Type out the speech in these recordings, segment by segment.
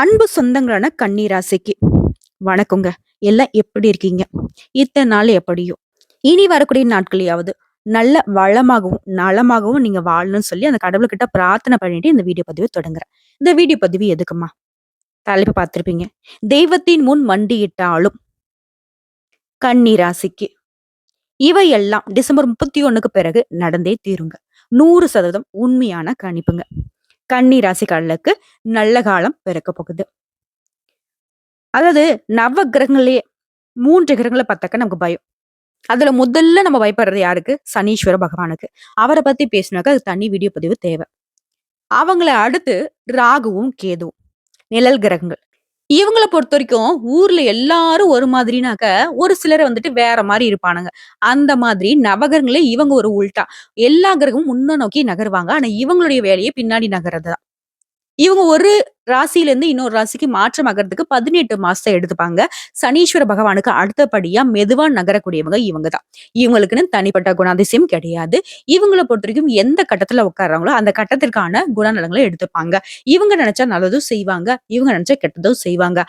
அன்பு சொந்தங்களான கன்னிராசிக்கு. வணக்கங்க. எல்லாம் எப்படி இருக்கீங்க? இத்தனை நாள் எப்படியோ. இனி வரக்கூடிய நாட்களையாவது நல்ல வளமாகவும் நலமாகவும் நீங்க வாழணும்னு சொல்லி அந்த கடவுள்கிட்ட பிரார்த்தனை பண்ணிட்டு இந்த வீடியோ பதிவை தொடங்குறேன். இந்த வீடியோ பதிவு எதுக்குமா தலைப்பு பார்த்திருப்பீங்க. தெய்வத்தின் முன் மண்டியிட்டாலும் கன்னிராசிக்கு. இவையெல்லாம் டிசம்பர் முப்பத்தி ஒண்ணுக்கு பிறகு நடந்தே தீருங்க. நூறு சதவீதம் உண்மையான கணிப்புங்க. கன்னி ராசிக்காரர்களுக்கு நல்ல காலம் பிறக்க போகுது. அதாவது நவ கிரகங்களே மூன்று கிரகங்களை பார்த்தாக்க நமக்கு பயம். அதுல முதல்ல நம்ம பயப்படுறது யாருக்கு? சனீஸ்வர பகவானுக்கு. அவரை பத்தி பேசினாக்க அது தனி வீடியோ பதிவு தேவை. அவங்கள அடுத்து ராகுவும் கேதுவும் நிழல் கிரகங்கள். இவங்களை பொறுத்த வரைக்கும் ஊர்ல எல்லாரும் ஒரு மாதிரினாக்க ஒரு சிலர் வந்துட்டு வேற மாதிரி இருப்பானுங்க. அந்த மாதிரி நவகிரகங்களே இவங்க ஒரு உள்டா. எல்லா கிரகமும் முன்ன நோக்கி நகருவாங்க. ஆனா இவங்களுடைய வேலையை பின்னாடி நகர்றது தான் இவங்க ஒரு ராசியிலேருந்து இன்னொரு ராசிக்கு மாற்றம் ஆகிறதுக்கு பதினெட்டு மாசத்தை எடுத்துப்பாங்க. சனீஸ்வர பகவானுக்கு அடுத்தபடியா மெதுவா நகரக்கூடியவங்க இவங்க தான் இவங்களுக்குன்னு தனிப்பட்ட குணாதிசயம் கிடையாது. இவங்களை பொறுத்த வரைக்கும் எந்த கட்டத்துல உட்கார்றாங்களோ அந்த கட்டத்திற்கான குணநலங்களை எடுத்துப்பாங்க. இவங்க நினைச்சா நல்லதும் செய்வாங்க. இவங்க நினைச்சா கெட்டதும் செய்வாங்க.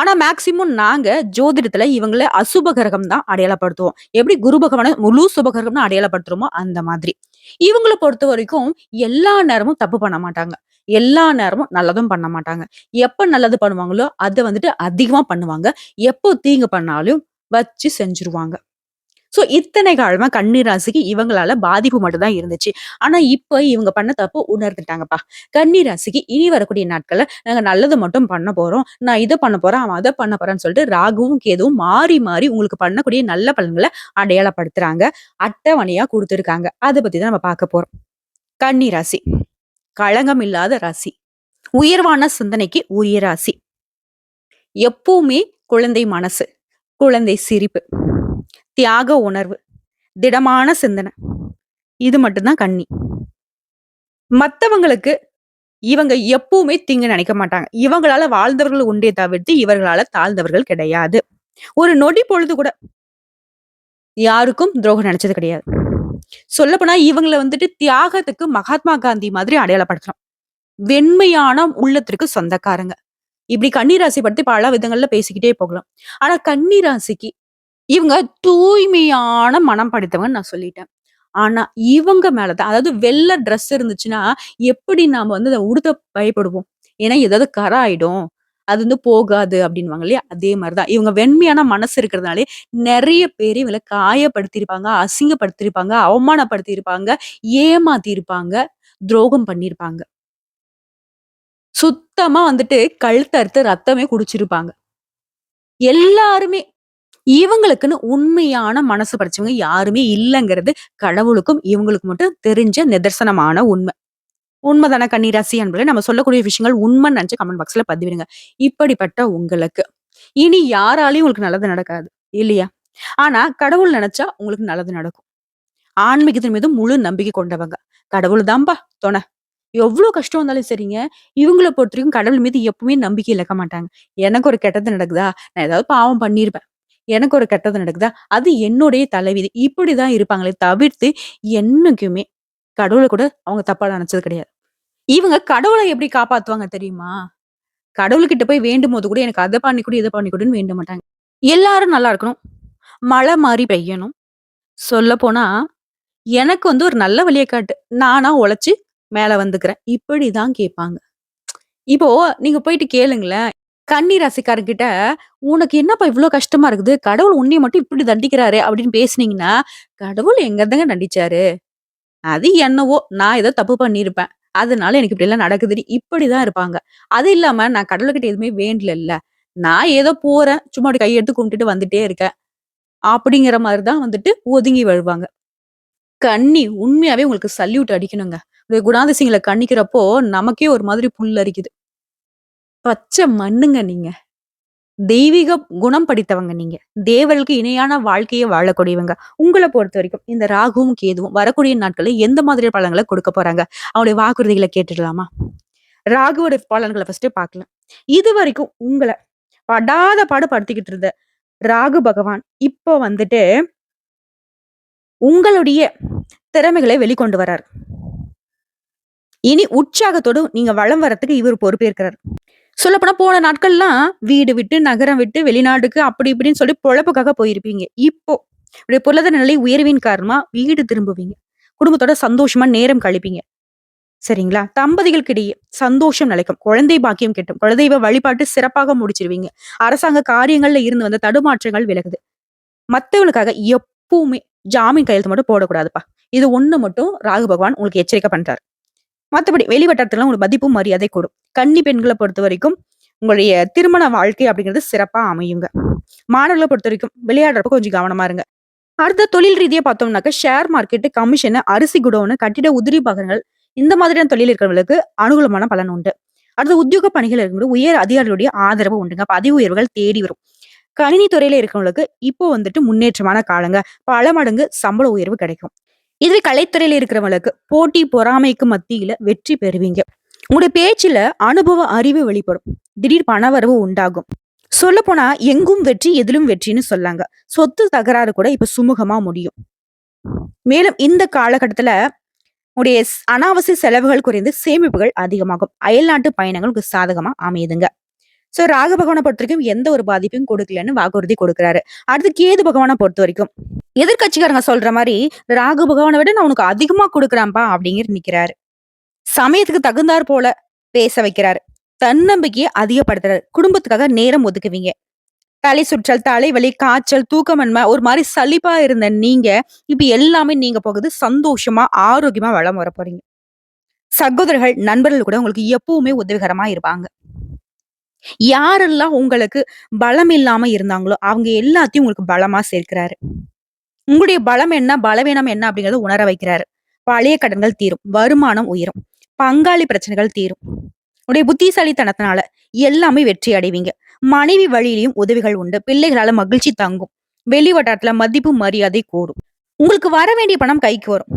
ஆனா மேக்சிமம் நாங்க ஜோதிடத்துல இவங்கள அசுப கிரகம் தான் அடையாளப்படுத்துவோம். எப்படி குரு பகவான முழு சுபகிரகம்னு அடையாளப்படுத்துறோமோ அந்த மாதிரி. இவங்களை பொறுத்த வரைக்கும் எல்லா நேரமும் தப்பு பண்ண மாட்டாங்க. எல்லா நேரமும் நல்லதும் பண்ண மாட்டாங்க. எப்ப நல்லது பண்ணுவாங்களோ அதை வந்துட்டு அதிகமா பண்ணுவாங்க. எப்போ தீங்கு பண்ணாலும் வச்சு செஞ்சுருவாங்க. சோ இத்தனை காலமா கண்ணீராசிக்கு இவங்களால பாதிப்பு மட்டும்தான் இருந்துச்சு. ஆனா இப்ப இவங்க பண்ண தப்பு உணர்ந்துட்டாங்கப்பா. கண்ணீராசிக்கு இனி வரக்கூடிய நாட்கள்ல நாங்க நல்லது மட்டும் பண்ண போறோம். நான் இதை பண்ண போறேன் அவன் அதை பண்ண போறேன்னு சொல்லிட்டு ராகுவும் கேதுவும் மாறி மாறி உங்களுக்கு பண்ணக்கூடிய நல்ல பலன்களை அடையாளப்படுத்துறாங்க. அட்டவணையா கொடுத்துருக்காங்க. அதை பத்தி தான் நம்ம பார்க்க போறோம். கன்னிராசி. களங்கம் இல்லாத ராசி. உயர்வான சிந்தனைக்கு உரிய ராசி. எப்பவுமே குழந்தை மனசு குழந்தை சிரிப்பு தியாக உணர்வு திடமான சிந்தனை. இது மட்டும்தான் கண்ணி. மத்தவங்களுக்கு இவங்க எப்பவுமே தீங்கு நினைக்க மாட்டாங்க. இவங்களால வாழ்ந்தவர்கள் உண்டே தவிர்த்து இவர்களால தாழ்ந்தவர்கள் கிடையாது. ஒரு நொடி பொழுது கூட யாருக்கும் துரோகம் நினைச்சது கிடையாது. சொல்லப்போனா இவங்களை வந்துட்டு தியாகத்துக்கு மகாத்மா காந்தி மாதிரி அடையாளப்படுத்தலாம் வெண்மையான உள்ளத்திற்கு சொந்தக்காரங்க. இப்படி கன்னிராசி பற்றி பல விதங்கள்ல பேசிக்கிட்டே போகலாம். ஆனா கன்னிராசிக்கு இவங்க தூய்மையான மனம் படைத்தவங்க நான் சொல்லிட்டேன். ஆனா இவங்க மேலதான் அதாவது வெள்ளை ட்ரெஸ் இருந்துச்சுன்னா எப்படி நாம வந்து அதை உடுத்த பயப்படுவோம்? ஏன்னா ஏதாவது கர ஆயிடும். அது வந்து போகாது அப்படின்வாங்க இல்லையா? அதே மாதிரிதான். இவங்க வெண்மையான மனசு இருக்கிறதுனாலே நிறைய பேர் இவங்களை காயப்படுத்தியிருப்பாங்க அசிங்கப்படுத்தியிருப்பாங்க அவமானப்படுத்தியிருப்பாங்க ஏமாத்திருப்பாங்க துரோகம் பண்ணியிருப்பாங்க. சுத்தமா வந்துட்டு கழுத்தறுத்து ரத்தமே குடிச்சிருப்பாங்க. எல்லாருமே இவங்களுக்குன்னு உண்மையான மனசு படைச்சவங்க யாருமே இல்லைங்கிறது கடவுளுக்கும் இவங்களுக்கு மட்டும் தெரிஞ்ச நிதர்சனமான உண்மை. உண்மைதான ரசி என்பதை நம்ம சொல்லக்கூடிய விஷயங்கள் உண்மை நினைச்சு கமெண்ட் பாக்ஸ்ல பதிவிடுங்க. இப்படிப்பட்ட உங்களுக்கு. இனி யாராலையும் உங்களுக்கு நல்லது நடக்காது. இல்லையா? ஆனா கடவுள் நினைச்சா உங்களுக்கு நல்லது நடக்கும். ஆன்மீகத்தின் மீது முழு நம்பிக்கை கொண்டவங்க. கடவுள் தான்பா துணை. எவ்வளவு கஷ்டம் வந்தாலும் சரிங்க. இவங்களை பொறுத்த வரைக்கும் கடவுள் மீது எப்பவுமே நம்பிக்கை இழக்க மாட்டாங்க. எனக்கு ஒரு கெட்டது நடக்குதா? நான் ஏதாவது பாவம் பண்ணிருப்பேன். எனக்கு ஒரு கெட்டது நடக்குதா? அது என்னுடைய தலைவிதி. இப்படிதான் இருப்பாங்களே தவிர்த்து என்னைக்குமே கடவுளை கூட அவங்க தப்பா நினைச்சது கிடையாது. இவங்க கடவுளை எப்படி காப்பாத்துவாங்க தெரியுமா? கடவுள்கிட்ட போய் வேண்டும் போது கூட எனக்கு அதை பண்ணி கூட இதை பண்ணி கூடன்னு வேண்ட மாட்டாங்க. எல்லாரும் நல்லா இருக்கணும். மழை மாதிரி பெய்யணும். சொல்ல போனா எனக்கு வந்து ஒரு நல்ல வழியை காட்டு. நானா உழைச்சு மேல வந்துக்கிறேன். இப்படிதான் கேட்பாங்க. இப்போ நீங்க போயிட்டு கேளுங்களேன். கன்னி ராசிக்காரங்கிட்ட உனக்கு என்னப்பா இவ்வளவு கஷ்டமா இருக்குது? கடவுள் உன்னை மட்டும் இப்படி தண்டிக்கிறாரு அப்படின்னு பேசுனீங்கன்னா கடவுள் எங்க தாங்க தண்டிச்சாரு? அது என்னவோ நான் ஏதோ தப்பு பண்ணியிருப்பேன் அதனால எனக்கு இப்படி எல்லாம் நடக்குதுன்னு இப்படிதான் இருப்பாங்க. அது இல்லாம நான் கடவுள்கிட்ட எதுவுமே வேண்டல இல்ல. நான் ஏதோ போறேன். சும்மா அப்படி கையெடுத்து கும்பிட்டுட்டு வந்துட்டே இருக்கேன். அப்படிங்கிற மாதிரி தான் வந்துட்டு ஒதுங்கி வருவாங்க. கண்ணி உண்மையாவே உங்களுக்கு சல்யூட் அடிக்கணுங்க. இந்த குணாதிசயங்களை கண்ணிக்கிறப்போ நமக்கே ஒரு மாதிரி புல் அரிக்குது பச்சை மண்ணுங்க நீங்க. தெய்வீக குணம் படித்தவங்க நீங்க. தேவர்களுக்கு இணையான வாழ்க்கையை வாழக்கூடியவங்க. உங்களை பொறுத்த வரைக்கும் இந்த ராகுவும் கேதுவும் வரக்கூடிய நாட்களில் எந்த மாதிரி பலன்களை கொடுக்க போறாங்க? அவங்களுடைய வாக்குறுதிகளை கேட்டுடலாமா? ராகுவோட பலன்களை ஃபர்ஸ்ட் பார்க்கலாம். இது வரைக்கும் உங்களை படாத பாடு படுத்திக்கிட்டு இருந்த ராகு பகவான் இப்போ வந்துட்டு உங்களுடைய திறமைகளை வெளிக்கொண்டு வர்றார். இனி உற்சாகத்தோடு நீங்க வளம் வரத்துக்கு இவர் பொறுப்பேற்கிறார். சொல்லப்போனா போன நாட்கள்லாம் வீடு விட்டு, நகரம் விட்டு, வெளிநாட்டுக்கு அப்படி இப்படின்னு சொல்லி பொழப்புக்காக போயிருப்பீங்க. இப்போ இப்படி பொருளாதார நிலை உயர்வின் காரணமா வீடு திரும்புவீங்க. குடும்பத்தோட சந்தோஷமா நேரம் கழிப்பீங்க. சரிங்களா? தம்பதிகளுக்கிடையே சந்தோஷம் நிலைக்கும். குழந்தை பாக்கியம் கிட்டும். குலதெய்வ வழிபாட்டு சிறப்பாக முடிச்சிருவீங்க. அரசாங்க காரியங்கள்ல இருந்து வந்த தடுமாற்றங்கள் விலகுது. மத்தவங்களுக்காக எப்பவுமே ஜாமீன் கையெழுத்து மட்டும் போடக்கூடாதுப்பா. இது ஒண்ணு மட்டும் ராகு பகவான் உங்களுக்கு எச்சரிக்கை பண்றாரு. மத்தபடி வெளிவட்டத்துல உங்களுக்கு மதிப்பும், மரியாதை கூடும். கன்னி பொறுத்த வரைக்கும் உங்களுடைய திருமண வாழ்க்கை அப்படிங்கிறது சிறப்பா அமையுங்க. மாணவர்களை பொறுத்த வரைக்கும் விளையாடுறப்ப கொஞ்சம் கவனமா இருங்க. அடுத்த தொழில் ரீதியா பார்த்தோம்னாக்க ஷேர் மார்க்கெட், கமிஷனு அரிசி குடோன்னு கட்டிட உதிரி பாகங்கள் இந்த மாதிரியான தொழில் இருக்கிறவங்களுக்கு அனுகூலமான பலன் உண்டு. அடுத்த உத்தியோக பணிகள் இருக்கும்போது உயர் அதிகாரிகளுடைய ஆதரவு உண்டுங்க. பதவி உயர்வுகள் தேடி வரும். கணினி துறையில இருக்கிறவங்களுக்கு இப்போ வந்துட்டு முன்னேற்றமான காலங்க. பல மடங்கு சம்பள உயர்வு கிடைக்கும். இதுவே கலைத்துறையில இருக்கிறவங்களுக்கு போட்டி, பொறாமைக்கு மத்தியில வெற்றி பெறுவீங்க. உங்களுடைய பேச்சுல அனுபவ அறிவு வெளிப்படும். திடீர் பணவரவு உண்டாகும். சொல்லப்போனா எங்கும் வெற்றி, எதிலும் வெற்றின்னு சொல்லாங்க. சொத்து தகராறு கூட இப்ப சுமூகமா முடியும். மேலும் இந்த காலகட்டத்துல உடைய அனாவசிய செலவுகள் குறைந்து சேமிப்புகள் அதிகமாகும். அயல்நாட்டு பயணங்கள் உங்களுக்கு சாதகமா அமையுதுங்க. சோ ராகு பகவான பொறுத்தவரைக்கும் எந்த ஒரு பாதிப்பும் கொடுக்கலன்னு வாக்குறுதி கொடுக்குறாரு. அடுத்து கேது பகவான பொறுத்தவரைக்கும் எதிர்கட்சிக்காரங்க சொல்ற மாதிரி ராகு பகவானை விட நான் உனக்கு அதிகமா கொடுக்குறான்ப்பா அப்படிங்கிற நிக்கிறாரு. சமயத்துக்கு தகுந்தாற் போல பேச வைக்கிறாரு. தன்னம்பிக்கையை அதிகப்படுத்துறாரு. குடும்பத்துக்காக நேரம் ஒதுக்குவீங்க. தலை சுற்றல், தலைவலி, காய்ச்சல், தூக்கமன்மை ஒரு மாதிரி சலிப்பா இருந்த நீங்க இப்ப எல்லாமே நீங்க போகுது. சந்தோஷமா, ஆரோக்கியமா வளம் வர போறீங்க. சகோதரர்கள், நண்பர்கள் கூட உங்களுக்கு எப்பவுமே உதவிகரமா இருப்பாங்க. யாரெல்லாம் உங்களுக்கு பலம் இல்லாம இருந்தாங்களோ, அவங்க எல்லாத்தையும் உங்களுக்கு பலமா சேர்க்கிறாரு. உங்களுடைய பலம் என்ன, பலவீனம் என்ன அப்படிங்கறத உணர வைக்கிறாரு. பழைய கடன்கள் தீரும். வருமானம் உயரும். பங்காளி பிரச்சனைகள் தீரும். உடைய புத்திசாலித்தனத்தினால எல்லாமே வெற்றி அடைவீங்க. மனைவி வழியிலையும் உதவிகள் உண்டு. பிள்ளைகளால மகிழ்ச்சி தங்கும். வெளி வட்டாரத்துல மதிப்பு, மரியாதை கூடும். உங்களுக்கு வர வேண்டிய பணம் கைக்கு வரும்.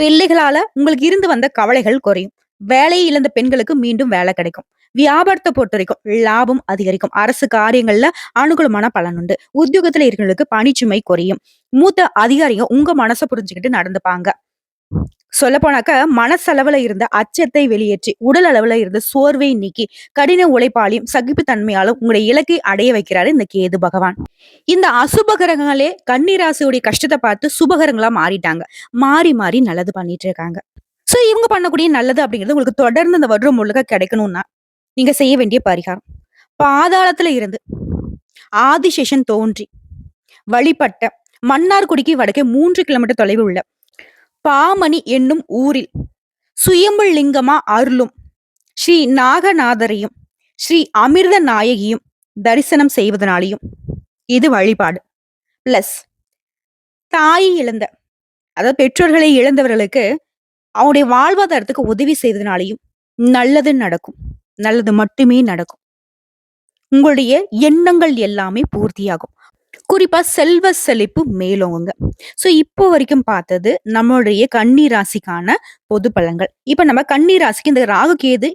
பிள்ளைகளால உங்களுக்கு இருந்து வந்த கவலைகள் குறையும். வேலையை இழந்த பெண்களுக்கு மீண்டும் வேலை கிடைக்கும். வியாபாரத்தை பொறுத்த வரைக்கும் லாபம் அதிகரிக்கும். அரசு காரியங்கள்ல அனுகூலமான பலன் உண்டு. உத்தியோகத்துல இருக்கிறவங்களுக்கு பணிச்சுமை குறையும். மூத்த அதிகாரிங்க உங்க மனச புரிஞ்சுக்கிட்டு நடந்துப்பாங்க. சொல்ல போனாக்க மனசளவுல இருந்த அச்சத்தை வெளியேற்றி, உடல் அளவுல இருந்த சோர்வை நீக்கி, கடின உழைப்பாலையும், சகிப்புத்தன்மையாலும் உங்களுடைய இலக்கை அடைய வைக்கிறாரு இந்த கேது பகவான். இந்த அசுபகரங்களே கன்னிராசியுடைய கஷ்டத்தை பார்த்து சுபகிரகங்களா மாறிட்டாங்க. மாறி, மாறி நல்லது பண்ணிட்டு இருக்காங்க. சோ இவங்க பண்ணக்கூடிய நல்லது அப்படிங்கிறது உங்களுக்கு தொடர்ந்து இந்த வருடம் முழுக்க கிடைக்கணும்னா, நீங்க செய்ய வேண்டிய பரிகாரம். பாதாளத்துல இருந்து ஆதிசேஷன் தோன்றி வழிபட்ட மன்னார்குடிக்கு வடக்கே மூன்று கிலோமீட்டர் தொலைவு உள்ள பாமணி என்னும் ஊரில் சுயம்புள் லிங்கமா அருளும் ஸ்ரீ நாகநாதரையும், ஸ்ரீ அமிர்த நாயகியும் தரிசனம் செய்வதனாலையும் இது வழிபாடு. பிளஸ் தாயை இழந்த அதாவது பெற்றோர்களை இழந்தவர்களுக்கு அவனுடைய வாழ்வாதாரத்துக்கு உதவி செய்வதனாலையும் நல்லது நடக்கும். நல்லது மட்டுமே நடக்கும். உங்களுடைய எண்ணங்கள் எல்லாமே பூர்த்தியாகும். குறிப்பா செல்வ செழிப்பு மேலோங்குங்க. சோ இப்போ வரைக்கும் பார்த்தது நம்மளுடைய கன்னி ராசிக்கான பொது பலன்கள். இப்ப நம்ம கன்னி ராசிக்கு இந்த ராகு, கேது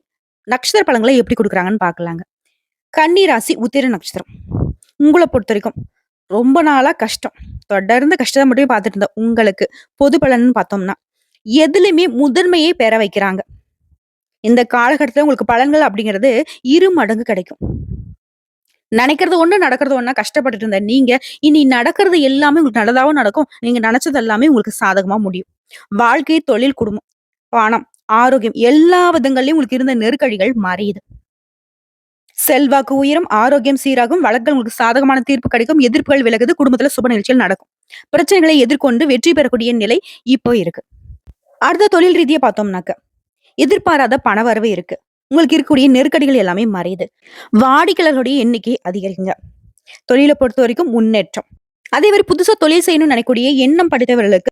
நட்சத்திர பலன்களை எப்படி கொடுக்குறாங்கன்னு பார்க்கலாங்க. கன்னி ராசி உத்திர நட்சத்திரம். உங்களை பொறுத்த வரைக்கும் ரொம்ப நாளா கஷ்டம். தொடர்ந்து கஷ்டத்தை மட்டுமே பார்த்துட்டு இருந்தோம் உங்களுக்கு பொது பலன்னு பார்த்தோம்னா, எதுலையுமே முதன்மையை பெற வைக்கிறாங்க. இந்த காலகட்டத்துல உங்களுக்கு பலன்கள் அப்படிங்கிறது இரு மடங்கு கிடைக்கும். நினைக்கிறது ஒண்ணு, நடக்கிறது ஒண்ணா கஷ்டப்பட்டுட்டு இருந்த நீங்க, இனி நடக்கிறது எல்லாமே உங்களுக்கு நல்லதாவும் நடக்கும். நீங்க நினைச்சது எல்லாமே உங்களுக்கு சாதகமா முடியும். வாழ்க்கை, தொழில், குடும்பம், பணம், ஆரோக்கியம் எல்லா விதங்கள்லயும் உங்களுக்கு இருந்த நெருக்கடிகள் மறையுது. செல்வாக்கு உயரும், ஆரோக்கியம் சீராகும், வழக்குகள் உங்களுக்கு சாதகமான தீர்ப்பு கிடைக்கும், எதிர்ப்புகள் விலகுது, குடும்பத்துல சுப நிகழ்ச்சிகள் நடக்கும். பிரச்சனைகளை எதிர்கொண்டு வெற்றி பெறக்கூடிய நிலை இப்போ இருக்கு. அடுத்த தொழில் ரீதியா பார்த்தோம்னாக்க, எதிர்பாராத பணவரவு இருக்கு. உங்களுக்கு இருக்கக்கூடிய நெருக்கடிகள் எல்லாமே மறையுது. வாடிக்கையாளர்களுடைய எண்ணிக்கை அதிகரிக்குங்க. தொழில பொறுத்தவரைக்கும் முன்னேற்றம். அதே மாதிரி புதுசா தொழில் செய்யணும்னு நினைக்கக்கூடிய எண்ணம் படைத்தவர்களுக்கு,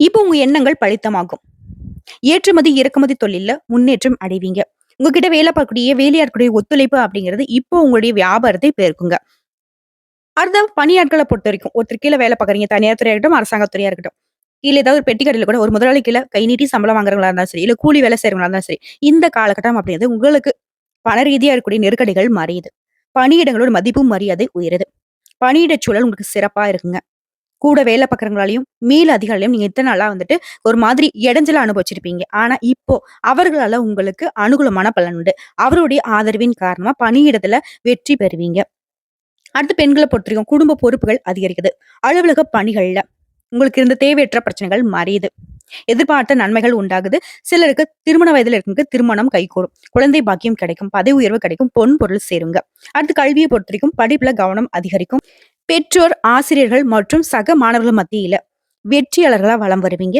இப்போ உங்க எண்ணங்கள் பலித்தமாகும். ஏற்றுமதி, இறக்குமதி தொழில்ல முன்னேற்றம் அடைவீங்க. உங்ககிட்ட வேலை பார்க்கக்கூடிய வேலையா இருக்கக்கூடிய ஒத்துழைப்பு அப்படிங்கிறது இப்போ உங்களுடைய வியாபாரத்தை பெருக்குங்க. அடுத்த பணியாட்களை பொறுத்த வரைக்கும் ஒருத்தர் கீழ வேலை பார்க்குறீங்க. தனியார் துறையா இருக்கட்டும், அரசாங்கத்துறையா இருக்கட்டும். கீழ ஏதாவது ஒரு பெட்டி கடையில கூட ஒரு முதலாளி கீழ கை நீட்டி சம்பளம் வாங்குறவங்களா இருந்தாலும் சரி, இல்ல கூலி வேலை செய்யறவங்களா இருந்தாலும் சரி, இந்த காலகட்டம் அப்படிங்கிறது உங்களுக்கு பண ரீதியா இருக்கக்கூடிய நெருக்கடிகள் மறையுது. பணியிடங்களோட மதிப்பும் மரியாதை உயருது. பணியிடச் சூழல் உங்களுக்கு சிறப்பா இருக்குங்க. கூட வேலை பார்க்குறவங்களாலையும் மேல் அதிகாரிகளையும் நீங்க இத்தனை நாளா வந்துட்டு ஒரு மாதிரி இடைஞ்சல அனுபவிச்சிருப்பீங்க ஆனா இப்போ அவர்களால உங்களுக்கு அனுகூலமான பலன் உண்டு அவருடைய ஆதரவின் காரணமா பணியிடத்துல வெற்றி பெறுவீங்க அடுத்து பெண்களை பொறுத்தவரைக்கும் குடும்ப பொறுப்புகள் அதிகரிக்குது அலுவலக பணிகள்ல உங்களுக்கு இருந்த தேவையற்ற பிரச்சனைகள் மறையுது. எதிர்பார்த்த நன்மைகள் உண்டாகுது. சிலருக்கு திருமண வயதில் இருக்கு திருமணம் கைகூடும். குழந்தை பாக்கியம் கிடைக்கும் பதவி உயர்வு கிடைக்கும் பொன் பொருள் சேருங்க. அடுத்து கல்வியை பொறுத்த வரைக்கும் படிப்புல கவனம் அதிகரிக்கும். பெற்றோர் ஆசிரியர்கள் மற்றும் சக மாணவர்கள் மத்தியில வெற்றியாளர்களா வலம் வருவீங்க.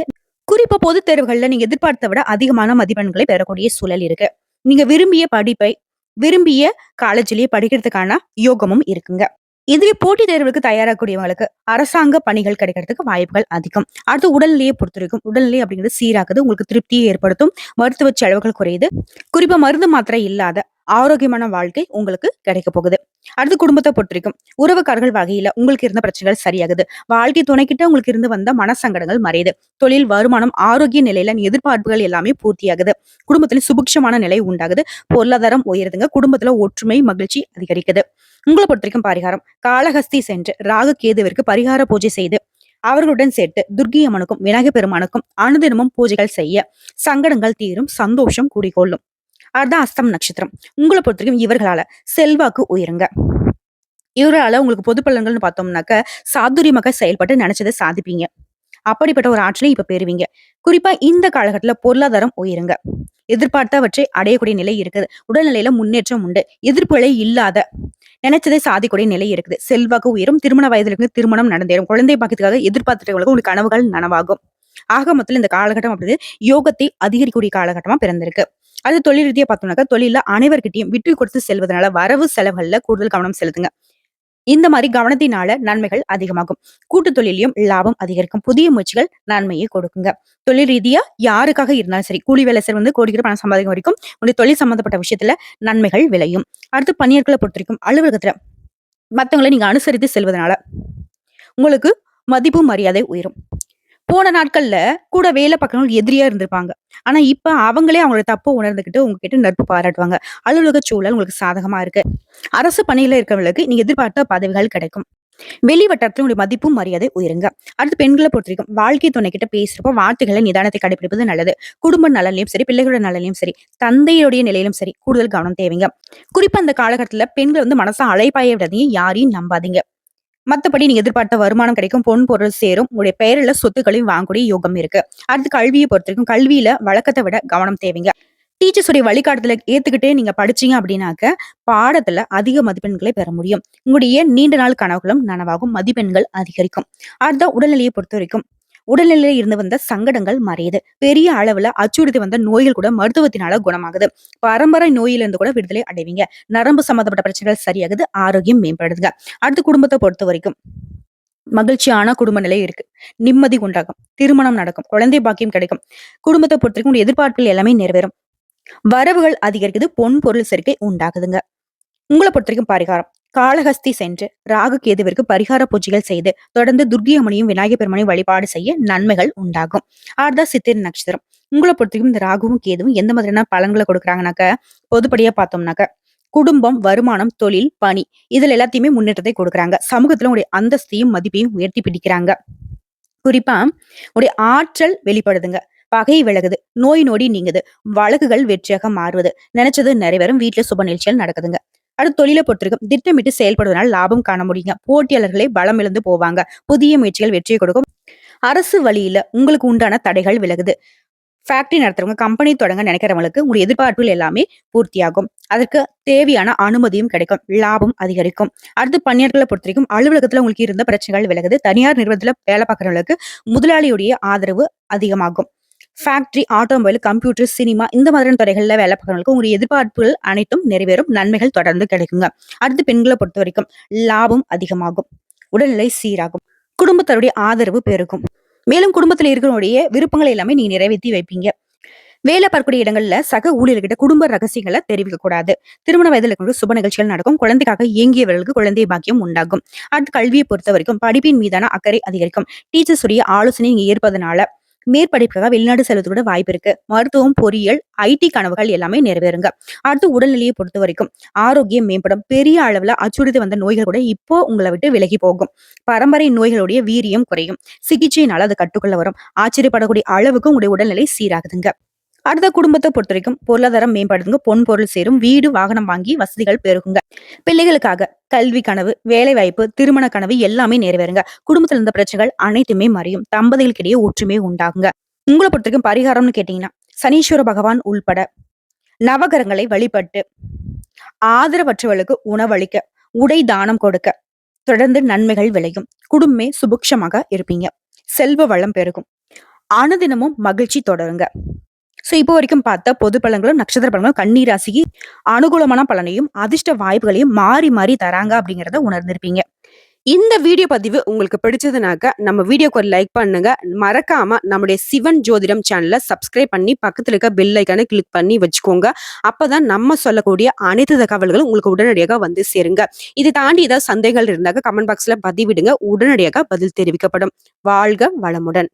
குறிப்பா பொதுத் தேர்வுகள்ல நீங்க எதிர்பார்த்த விட அதிகமான மதிப்பெண்களை பெறக்கூடிய சூழல் இருக்கு. நீங்க விரும்பிய படிப்பை விரும்பிய காலேஜ்லயே படிக்கிறதுக்கான யோகமும் இருக்குங்க. இதுவே போட்டித் தேர்வுக்கு தயாராகக்கூடியவங்களுக்கு அரசாங்க பணிகள் கிடைக்கிறதுக்கு வாய்ப்புகள் அதிகம். அடுத்து உடல்நிலையை பொறுத்திருக்கும் உடல்நிலை அப்படிங்கிறது சீராக்குது உங்களுக்கு திருப்தியை ஏற்படுத்தும் மருத்துவ செலவுகள் குறையுது. குறிப்பா மருந்து மாத்திரை இல்லாத ஆரோக்கியமான வாழ்க்கை உங்களுக்கு கிடைக்க போகுது. அடுத்து குடும்பத்தை பொறுத்திருக்கும் உறவுக்காரர்கள் வகையில உங்களுக்கு இருந்த பிரச்சனைகள் சரியாகுது. வாழ்க்கை துணைக்கிட்ட உங்களுக்கு இருந்து வந்த மனசங்கடங்கள் மறையுது. தொழில் வருமானம் ஆரோக்கிய நிலையில எதிர்பார்ப்புகள் எல்லாமே பூர்த்தியாகுது. குடும்பத்துல சுபிக்ஷமான நிலை உண்டாகுது. பொருளாதாரம் உயருதுங்க. குடும்பத்துல ஒற்றுமை மகிழ்ச்சி அதிகரிக்குது. உங்களை பொறுத்திருக்கும் பரிகாரம். காளஹஸ்தி சென்று ராகு கேதுவிற்கு பரிகார பூஜை செய்து அவர்களுடன் சேர்த்து துர்க்கி அம்மனுக்கும் விநாயக பெருமானுக்கும் அனுதினமும் பூஜைகள் செய்ய சங்கடங்கள் தீரும் சந்தோஷம் கூடிக்கொள்ளும். அதுதான் அஸ்தம் நட்சத்திரம். உங்களை பொறுத்தவரைக்கும் இவர்களால செல்வாக்கு உயருங்க. இவரால உங்களுக்கு பொது பலன்கள்னு பார்த்தோம்னாக்க சாதுரியமாக செயல்பட்டு நினைச்சதை சாதிப்பீங்க. அப்படிப்பட்ட ஒரு ஆற்றலை இப்ப பெறுவீங்க. குறிப்பா இந்த காலகட்டத்துல பொருளாதாரம் உயருங்க. எதிர்பார்த்தவற்றை அடையக்கூடிய நிலை இருக்குது. உடல்நிலையில முன்னேற்றம் உண்டு. எதிர்ப்புகளை இல்லாத நினைச்சதை சாதிக்கூடிய நிலை இருக்குது. செல்வாக்கு உயரும் திருமண வயதுல இருந்து திருமணம் நடந்தேறும். குழந்தை பாக்கியத்துக்காக எதிர்பார்த்துட்டவங்களுக்கு உங்களுக்கு கனவுகள் நனவாகும். ஆக மொத்தத்தில் இந்த காலகட்டம் அப்படின்னு யோகத்தை அதிகரிக்கக்கூடிய காலகட்டமா பிறந்திருக்கு. அது தொழில் ரீதியா பார்த்தோம்னாக்கா தொழில அனைவர்கிட்டையும் விட்டு கொடுத்து செல்வதனால வரவு செலவுகள்ல கூடுதல் கவனம் செலுத்துங்க. இந்த மாதிரி கவனத்தினால நன்மைகள் அதிகமாகும். கூட்டு தொழிலையும் லாபம் அதிகரிக்கும். புதிய முயற்சிகள் நன்மையை கொடுக்குங்க. தொழில் ரீதியா யாருக்காக இருந்தாலும் சரி கூலி வேலை சார் வந்து கோடிக்கிற பணம் சம்பாதிக்கும் வரைக்கும் உங்களுடைய தொழில் சம்பந்தப்பட்ட விஷயத்துல நன்மைகள் விளையும். அடுத்து பணியாட்களை பொறுத்த வரைக்கும் அலுவலகத்துல மத்தவங்களை நீங்க அனுசரித்து செல்வதனால உங்களுக்கு மதிப்பு மரியாதை உயரும். போன நாட்கள்ல கூட வேலை பார்க்கறவங்க எதிரியா இருந்திருப்பாங்க. ஆனா இப்ப அவங்களே அவங்களோட தப்பை உணர்ந்துகிட்டு உங்ககிட்ட நட்பு பாராட்டுவாங்க. அலுவலக சூழல் உங்களுக்கு சாதகமா இருக்கு. அரசு பணியில இருக்கிறவங்களுக்கு நீங்க எதிர்பார்த்த பதவிகள் கிடைக்கும். வெளி வட்டாரத்துல உங்களுடைய மதிப்பும் மரியாதை உயருங்க. அடுத்து பெண்களை பொறுத்த வரைக்கும் வாழ்க்கை துணை கிட்ட பேசுறப்போ வார்த்தைகளை நிதானத்தை கடைபிடிப்பது நல்லது. குடும்ப நலன்லயும் சரி பிள்ளைகளோட நலன்லயும் சரி தந்தையுடைய நிலையிலும் சரி கூடுதல் கவனம் தேவைங்க. குறிப்பா அந்த காலகட்டத்துல பெண்கள் வந்து மனசா அலைப்பாய விடாதீங்க யாரையும் நம்பாதீங்க. மற்றபடி நீங்க எதிர்பார்த்த வருமானம் கிடைக்கும் பொன் பொருள் சேரும் உங்களுடைய பெயரில் சொத்துக்களையும் வாங்கக்கூடிய யோகம் இருக்கு. அடுத்து கல்வியை பொறுத்த வரைக்கும் கல்வியில வழக்கத்தை விட கவனம் தேவைங்க. டீச்சர்ஸ் உடைய வழிகாட்டுதல ஏத்துக்கிட்டே நீங்க படிச்சீங்க அப்படின்னாக்க பாடத்துல அதிக மதிப்பெண்களை பெற முடியும். உங்களுடைய நீண்ட நாள் கனவுகளும் நனவாகும் மதிப்பெண்கள் அதிகரிக்கும். அடுத்த உடல்நிலையை பொறுத்த வரைக்கும் உடல்நிலையில இருந்து வந்த சங்கடங்கள் மறையுது. பெரிய அளவுல அச்சுறுத்தி வந்த நோய்கள் கூட மருத்துவத்தினால குணமாகுது. பரம்பரை நோயிலிருந்து கூட விடுதலை அடைவீங்க. நரம்பு சம்பந்தப்பட்ட பிரச்சனைகள் சரியாகுது ஆரோக்கியம் மேம்படுதுங்க. அடுத்து குடும்பத்தை பொறுத்த வரைக்கும் மகிழ்ச்சியான குடும்ப நிலை இருக்கு. நிம்மதி உண்டாகும். திருமணம் நடக்கும். குழந்தை பாக்கியம் கிடைக்கும். குடும்பத்தை பொறுத்த வரைக்கும் எதிர்பார்ப்புகள் எல்லாமே நிறைவேறும். வரவுகள் அதிகரிக்குது பொன் பொருள் சேர்க்கை உண்டாகுதுங்க. உங்களை பொறுத்த வரைக்கும் பரிகாரம். காளஹஸ்தி சென்று ராகு கேதுவிற்கு பரிகார பூஜைகள் செய்து தொடர்ந்து துர்கி அம்மனையும் விநாயகர் பெருமனையும் வழிபாடு செய்ய நன்மைகள் உண்டாகும். ஆர்தா சித்திர நட்சத்திரம். உங்களை பொறுத்தவரைக்கும் இந்த ராகுவும் கேதுவும் எந்த மாதிரியான பலன்களை கொடுக்குறாங்கனாக்க பொதுப்படியா பார்த்தோம்னாக்க குடும்பம் வருமானம் தொழில் பணி இதுல எல்லாத்தையுமே முன்னேற்றத்தை கொடுக்குறாங்க. சமூகத்துல உங்களுடைய அந்தஸ்தையும் மதிப்பையும் உயர்த்தி பிடிக்கிறாங்க. குறிப்பா உடைய ஆற்றல் வெளிப்படுதுங்க. பகை விலகுது. நோய் நொடி நீங்குது. வழக்குகள் வெற்றியாக மாறுவது. நினைச்சது நிறைவேறும். வீட்டுல சுப நிகழ்ச்சிகள் நடக்குதுங்க. அடுத்து தொழிலை பொறுத்திருக்கும். திட்டமிட்டு செயல்படுவதனால் லாபம் காண முடியுங்க. போட்டியாளர்களை பலம் இழந்து போவாங்க. புதிய முயற்சிகள் வெற்றியை கொடுக்கும். அரசு வழியில உங்களுக்கு உண்டான தடைகள் விலகுது. ஃபேக்டரி நடத்துறவங்க கம்பெனி தொடங்க நினைக்கிறவங்களுக்கு உங்களுடைய எதிர்பார்ப்புகள் எல்லாமே பூர்த்தியாகும். அதற்கு தேவையான அனுமதியும் கிடைக்கும். லாபம் அதிகரிக்கும். அடுத்து பணியாளர்களை பொறுத்த வரைக்கும் அலுவலகத்துல உங்களுக்கு இருந்த பிரச்சனைகள் விலகுது. தனியார் நிறுவனத்துல வேலை பார்க்குறவங்களுக்கு முதலாளியுடைய ஆதரவு அதிகமாகும். ஃபேக்டரி ஆட்டோமொபைல் கம்ப்யூட்டர் சினிமா இந்த மாதிரியான துறைகளில் வேலை பார்க்கறவங்களுக்கு உங்களுடைய எதிர்பார்ப்புகள் அனைத்தும் நிறைவேறும் நன்மைகள் தொடர்ந்து கிடைக்குங்க. அடுத்து பெண்களை பொறுத்த வரைக்கும் லாபம் அதிகமாகும் உடல்நிலை சீராகும் குடும்பத்தருடைய ஆதரவு பெருகும். மேலும் குடும்பத்துல இருக்கிறவருடைய விருப்பங்களை எல்லாமே நீங்க நிறைவேற்றி வைப்பீங்க. வேலை பார்க்கக்கூடிய இடங்கள்ல சக ஊழியர்கிட்ட குடும்ப ரகசியங்களை தெரிவிக்க கூடாது. திருமண வயதில் இருக்கிற சுப நிகழ்ச்சிகள் நடக்கும் குழந்தைக்காக இயங்கியவர்களுக்கு குழந்தை பாக்கியம் உண்டாகும். அடுத்து கல்வியை பொறுத்த வரைக்கும் படிப்பின் மீதான அக்கறை அதிகரிக்கும். டீச்சர்ஸ் உடைய ஆலோசனை நீங்க ஏற்பதனால மேற்படிப்புக்காக வெளிநாடு செல்வதோட வாய்ப்பு இருக்கு. மருத்துவம் பொறியியல் ஐடி கனவுகள் எல்லாமே நிறைவேறுங்க. அடுத்து உடல்நிலையை பொறுத்த வரைக்கும் ஆரோக்கியம் மேம்படும். பெரிய அளவுல அச்சுறுத்தி வந்த நோய்கள் கூட இப்போ உங்களை விட்டு விலகி போகும். பரம்பரை நோய்களுடைய வீரியம் குறையும். சிகிச்சையினால் அது கட்டுக்குள்ள வரும். ஆச்சரியப்படக்கூடிய அளவுக்கு உங்களுடைய உடல்நிலை சீராகுதுங்க. அடுத்த குடும்பத்தை பொறுத்த வரைக்கும் பொருளாதாரம் மேம்படுதுங்க பொன் பொருள் சேரும் வீடு வாகனம் வாங்கி வசதிகள் பெருகுங்க. பிள்ளைகளுக்காக கல்வி கனவு வேலை வாய்ப்பு திருமண கனவு எல்லாமே நிறைவேறுங்க. குடும்பத்தில் இருந்த பிரச்சனைகள் அனைத்துமே மறையும். தம்பதிகளுக்கிடையே ஒற்றுமை உண்டாகுங்க. உங்களை பொறுத்த வரைக்கும் பரிகாரம்னு கேட்டீங்கன்னா சனீஸ்வர பகவான் உள்பட நவகரங்களை வழிபட்டு ஆதரவற்றவர்களுக்கு உணவளிக்க உடை தானம் கொடுக்க தொடர்ந்து நன்மைகள் விளையும். குடும்பமே சுபிக்ஷமாக இருப்பீங்க. செல்வ வளம் பெருகும். அனுதினமும் மகிழ்ச்சி தொடருங்க. ஸோ இப்போ வரைக்கும் பார்த்த பொது பலன்களும் நட்சத்திர பலன்களும் கன்னி ராசிக்கு அனுகூலமான பலனையும் அதிர்ஷ்ட வாய்ப்புகளையும் மாறி மாறி தராங்க அப்படிங்கிறத உணர்ந்திருப்பீங்க. இந்த வீடியோ பதிவு உங்களுக்கு பிடிச்சதுனாக்க நம்ம வீடியோக்கு ஒரு லைக் பண்ணுங்க. மறக்காம நம்முடைய சிவன் ஜோதிடம் சேனலை சப்ஸ்கிரைப் பண்ணி பக்கத்தில் இருக்க பெல் ஐக்கானை கிளிக் பண்ணி வச்சுக்கோங்க. அப்பதான் நம்ம சொல்லக்கூடிய அனைத்து தகவல்களும் உங்களுக்கு உடனடியாக வந்து சேருங்க. இதை தாண்டி ஏதாவது சந்தேகங்கள் இருந்தாக்க கமெண்ட் பாக்ஸ்ல பதிவிடுங்க. உடனடியாக பதில் தெரிவிக்கப்படும். வாழ்க வளமுடன்.